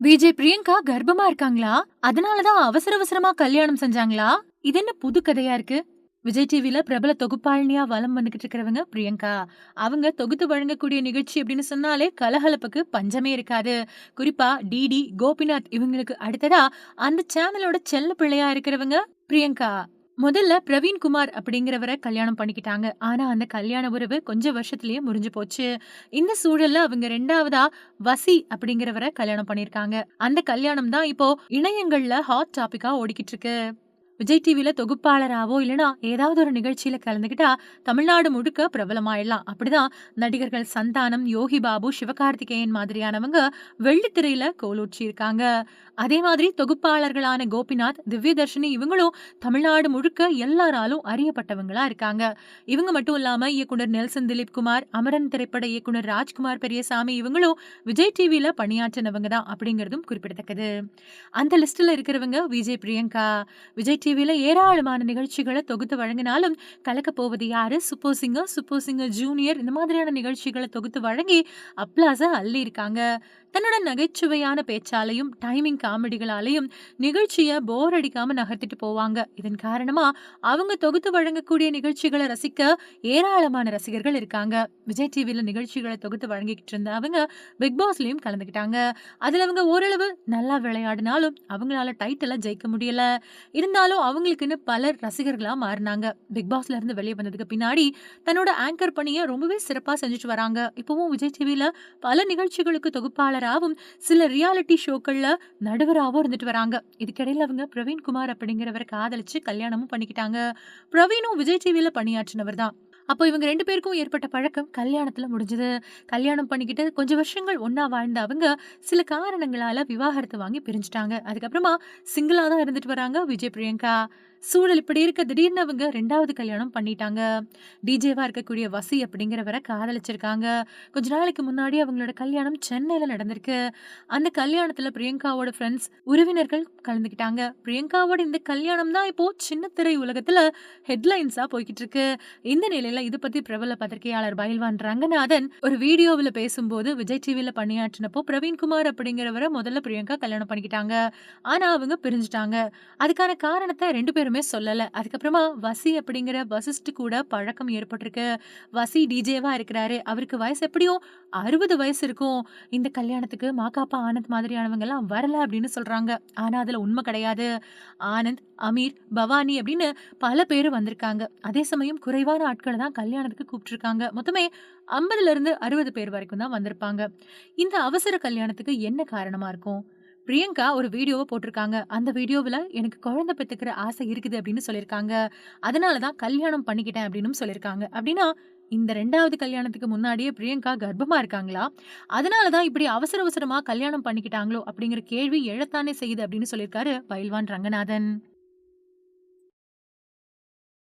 விஜய் பிரியங்கா கர்ப்பமா இருக்காங்களா? அதனாலதான் அவசர அவசரமா கல்யாணம் செஞ்சாங்களா? இது என்ன புது கதையா இருக்கு? விஜய் டிவில பிரபல தொகுப்பாளினியா வலம் வந்துகிட்டு இருக்கிறவங்க பிரியங்கா. அவங்க தொகுத்து வழங்கக்கூடிய நிகழ்ச்சி அப்படின்னு சொன்னாலே கலகலப்புக்கு பஞ்சமே இருக்காது. குறிப்பா டிடி கோபிநாத் இவங்களுக்கு அடுத்ததா அந்த சேனலோட செல்ல பிள்ளையா இருக்கிறவங்க பிரியங்கா. முதல்ல பிரவீன் குமார் அப்படிங்கிறவரை கல்யாணம் பண்ணிக்கிட்டாங்க. ஆனா அந்த கல்யாண உறவு கொஞ்சம் வருஷத்துலயே முறிஞ்சு போச்சு. இந்த சூழல்ல அவங்க ரெண்டாவதா வசி அப்படிங்கிறவரை கல்யாணம் பண்ணிருக்காங்க அந்த கல்யாணம் தான் இப்போ இணையங்கள்ல ஹாட் டாபிக்கா ஓடிக்கிட்டு இருக்கு. விஜய் டிவியில தொகுப்பாளராவோ இல்லனா ஏதாவது ஒரு நிகழ்ச்சியில கலந்துகிட்டா தமிழ்நாடு முழுக்க பிரபலமாயிடலாம். அப்படிதான் நடிகர்கள் சந்தானம் யோகி பாபு சிவகார்த்திகேயன் மாதிரியானவங்க வெள்ளித்திரையில கோலூற்றி இருக்காங்க அதே மாதிரி தொகுப்பாளர்களான கோபிநாத் திவ்யதர்ஷினி இவங்களும் தமிழ்நாடு முழுக்க எல்லாராலும் அறியப்பட்டவங்களா இருக்காங்க. இவங்க மட்டும் இல்லாம இயக்குனர் நெல்சன் திலீப் குமார் அமரன் திரைப்பட இயக்குனர் ராஜ்குமார் பெரியசாமி இவங்களும் விஜய் டிவியில பணியாற்றினவங்க தான் அப்படிங்கறதும் குறிப்பிடத்தக்கது. அந்த லிஸ்ட்ல இருக்கிறவங்க விஜய் பிரியங்கா. விஜய் டிவியில ஏராளமான நிகழ்ச்சிகளை தொகுத்து வழங்கினாலும் கலக்க போவது யாரு? Super singer super singer junior இந்த மாதிரியான நிகழ்ச்சிகளை தொகுத்து வழங்கி அப்ளாஸை அள்ளி இருக்காங்க தன்னோட நகைச்சுவையான பேச்சாலையும் டைமிங் காமெடிகளாலையும் நிகழ்ச்சியை போர் அடிக்காம நகர்த்திட்டு போவாங்க. இதன் காரணமா அவங்க தொகுத்து வழங்கக்கூடிய நிகழ்ச்சிகளை ரசிக்க ஏராளமான ரசிகர்கள் இருக்காங்க. விஜய் டிவியில நிகழ்ச்சிகளை தொகுத்து வழங்கிக்கிட்டு இருந்த அவங்க பிக் பாஸ்லயும் கலந்துக்கிட்டாங்க. அதுல அவங்க ஓரளவு நல்லா விளையாடினாலும் அவங்களால டைட்டில ஜெயிக்க முடியல. இருந்தாலும் அவங்களுக்குன்னு பலர் ரசிகர்களாக மாறினாங்க. பிக் பாஸ்ல இருந்து வெளியே வந்ததுக்கு பின்னாடி தன்னோட ஆங்கர் பணியை ரொம்பவே சிறப்பாக செஞ்சுட்டு வராங்க. இப்போவும் விஜய் டிவியில பல நிகழ்ச்சிகளுக்கு தொகுப்பாளராகவும் சில ரியாலிட்டி ஷோக்களில் நடுவராகவும் இருந்துட்டு வராங்க. இதுக்கிடையில அவங்க பிரவீன் குமார் அப்படிங்கிறவரை காதலிச்சு கல்யாணமும் பண்ணிக்கிட்டாங்க. பிரவீனும் விஜய் டிவியில் பணியாற்றினவர் தான் அப்போ இவங்க ரெண்டு பேருக்கும் ஏற்பட்ட பழக்கம் கல்யாணத்தில் முடிஞ்சது. கல்யாணம் பண்ணிக்கிட்டு கொஞ்சம் வருஷங்கள் ஒன்றா வாழ்ந்த அவங்க சில காரணங்களால் விவாகரத்து வாங்கி பிரிஞ்சுட்டாங்க. அதுக்கப்புறமா சிங்கிளாக தான் இருந்துட்டு வராங்க விஜய் பிரியங்கா. சூழல் இப்படி இருக்க. திடீர்னு அவங்க ரெண்டாவது கல்யாணம் பண்ணிட்டாங்க. டிஜேவா இருக்கக்கூடிய வசி அப்படிங்கிறவரை காதலிச்சிருக்காங்க. கொஞ்ச நாளைக்கு முன்னாடி அவங்களோட கல்யாணம் சென்னையில நடந்திருக்கு. அந்த கல்யாணத்துல பிரியங்காவோட ஃப்ரெண்ட்ஸ் உறவினர்கள் கலந்துக்கிட்டாங்க. பிரியங்காவோட இந்த கல்யாணம் தான் இப்போ சின்ன திரை உலகத்துல ஹெட்லைன்ஸா போய்கிட்டு இருக்கு இந்த நிலையில இது பத்தி பிரபல பத்திரிகையாளர் பயில்வான் ரங்கநாதன் ஒரு வீடியோவில் பேசும்போது விஜய் டிவியில பணியாற்றினப்போ பிரவீன்குமார் அப்படிங்கிறவரை முதல்ல பிரியங்கா கல்யாணம் பண்ணிக்கிட்டாங்க. ஆனா அவங்க பிரிஞ்சுட்டாங்க. அதுக்கான காரணத்தை ரெண்டு பேரும் யாருமே சொல்லலை. அதுக்கப்புறமா வசி அப்படிங்கிற வசிஸ்ட் கூட பழக்கம் ஏற்பட்டிருக்கு. வசி டிஜேவா இருக்கிறாரு. அவருக்கு வயசு எப்படியும் அறுபது வயசு இருக்கும். இந்த கல்யாணத்துக்கு மாக்காப்பா ஆனந்த் மாதிரியானவங்கெல்லாம் வரல அப்படின்னு சொல்றாங்க. ஆனா அதுல உண்மை கிடையாது. ஆனந்த் அமீர் பவானி அப்படின்னு பல பேர் வந்திருக்காங்க. அதே சமயம் குறைவான ஆட்களை தான் கல்யாணத்துக்கு கூப்பிட்டுருக்காங்க. மொத்தமே ஐம்பதுல இருந்து அறுபது பேர் வரைக்கும் தான் வந்திருப்பாங்க. இந்த அவசர கல்யாணத்துக்கு என்ன காரணமா இருக்கும்? பிரியங்கா ஒரு வீடியோவை போட்டிருக்காங்க. அந்த வீடியோவில் எனக்கு குழந்தை பெற்றுக்கிற ஆசை இருக்குது அப்படின்னு சொல்லியிருக்காங்க. அதனால தான் கல்யாணம் பண்ணிக்கிட்டேன் அப்படின்னு சொல்லியிருக்காங்க. அப்படின்னா இந்த ரெண்டாவது கல்யாணத்துக்கு முன்னாடியே பிரியங்கா கர்ப்பமாக இருக்காங்களா? அதனால தான் இப்படி அவசர அவசரமாக கல்யாணம் பண்ணிக்கிட்டாங்களோ அப்படிங்கிற கேள்வி எழத்தானே செய்யுது அப்படின்னு சொல்லியிருக்காரு பயில்வான் ரங்கநாதன்.